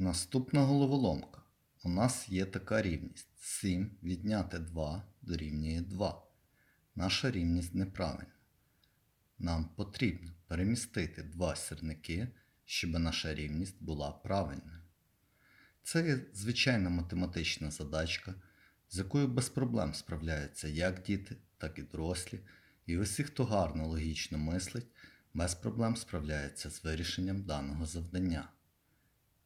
Наступна головоломка. У нас є така рівність. 7 відняти 2 дорівнює 2. Наша рівність неправильна. Нам потрібно перемістити два сірники, щоб наша рівність була правильною. Це є звичайна математична задачка, з якою без проблем справляються як діти, так і дорослі, і усі, хто гарно логічно мислить, без проблем справляється з вирішенням даного завдання.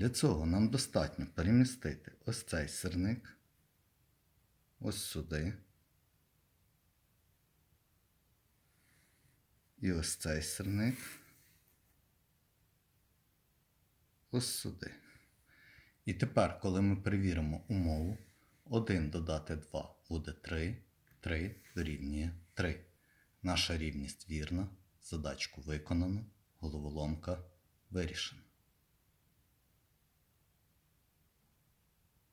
Для цього нам достатньо перемістити ось цей сирник ось сюди. І ось цей сирник ось сюди. І тепер, коли ми перевіримо умову, 1 додати 2 буде 3, 3 дорівнює 3. Наша рівність вірна, задачку виконано, головоломка вирішена.